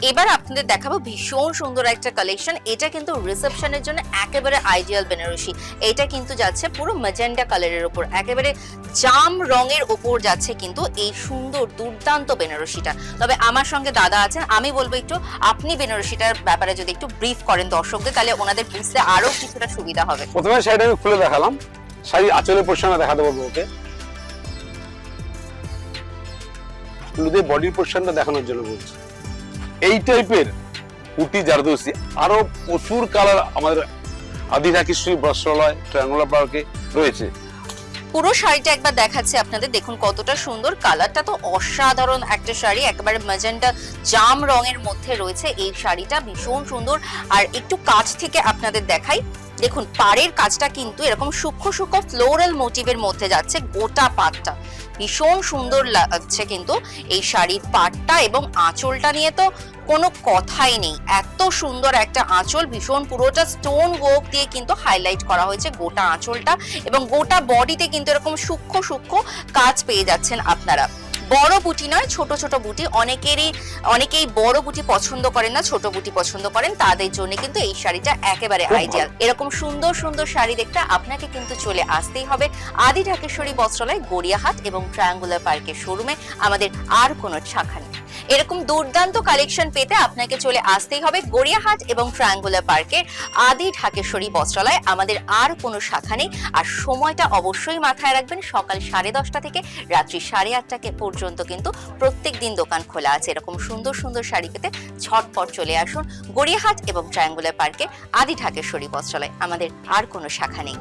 এবার আপনাদের দেখাবো ভীষণ সুন্দর একটা কালেকশন এটা কিন্তু রিসেপশনের জন্য একেবারে আইডিয়াল বেনারসি। এটা কিন্তু যাচ্ছে পুরো ম্যাজেন্ডা কালারের উপর। একেবারে জাম রঙের উপর যাচ্ছে কিন্তু এই সুন্দর, দুর্দান্ত বেনারসিটা। তবে আমার সঙ্গে দাদা আছেন, আমি বলব একটু, আপনি বেনারসিটার ব্যাপারে যদি একটু ব্রিফ করেন দর্শকদের, তাহলে ওনাদের বুঝতে আরও কিছুটা সুবিধা হবে। প্রথমে শাড়িটা আমি খুলে দেখালাম। শাড়ি আঁচলের পোর্শনটা দেখাতে বলব ওকে বডির পোর্শনটা দেখানোর জন্য বলছি। এই টাইপের উটি জারদৌসি আরও প্রচুর কালার আমাদের আদি ঢাকিশ্রী বস্ত্রালয় ট্রায়াঙ্গুলার পার্কে রয়েছে। পুরো শাড়িটা একবার দেখাচ্ছি আপনাদের, দেখুন কতটা সুন্দর। কালারটা তো অসাধারণ একটা শাড়ি, একেবারে ম্যাজেন্টা জাম রঙের মধ্যে রয়েছে এই শাড়িটা, ভীষণ সুন্দর। আর একটু কাছ থেকে আপনাদের দেখাই দেখুন, পাড়ের কাজটা কিন্তু এরকম সূক্ষ্ম সূক্ষ্ম ফ্লোরাল মোটিভের মধ্যে যাচ্ছে গোটা পাটটা ভীষণ সুন্দর লাগছে কিন্তু এই শাড়ির পাটটা এবং আঁচলটা নিয়ে তো কোনো কথাই নেই। এত সুন্দর একটা আঁচল, ভীষণ পুরোটা স্টোন ওয়ার্ক দিয়ে কিন্তু হাইলাইট করা হয়েছে গোটা আঁচলটা এবং গোটা বডিতে কিন্তু এরকম সূক্ষ্ম সূক্ষ্ম কাজ পেয়ে যাচ্ছেন আপনারা। বড় বুটি নয় ছোট ছোট বুটি। অনেকেরই অনেকেই বড় বুটি পছন্দ করেন না ছোট বুটি পছন্দ করেন তাদের জন্য কিন্তু এই শাড়িটা একেবারে আইডিয়াল এরকম সুন্দর সুন্দর শাড়ি দেখতে আপনাকে কিন্তু চলে আসতেই হবে আদি ঢাকেশ্বরী বস্ত্রালয় গড়িয়াহাট এবং ট্রায়াঙ্গুলার পার্কের শোরুমে আমাদের আর কোনো শাখা নেই। এরকম দুর্দান্ত কালেকশন পেতে আপনাকে চলে আসতেই হবে গড়িয়াহাট এবং ট্রায়াঙ্গুলার পার্কের আদি ঢাকেশ্বরী বস্ত্রালয়। আমাদের আর কোনো শাখা নেই। আর সময়টা অবশ্যই মাথায় রাখবেন, সকাল সাড়ে দশটা থেকে রাত্রি সাড়ে আটটাকে পর্যন্ত কিন্তু প্রত্যেক দিন দোকান খোলা আছে। এরকম সুন্দর সুন্দর শাড়ি পেতে ঝটপট চলে আসুন গড়িয়াহাট এবং ট্রায়াঙ্গুলার পার্কে আদি ঢাকেশ্বরী বস্ত্রালয়। আমাদের আর কোনো শাখা নেই।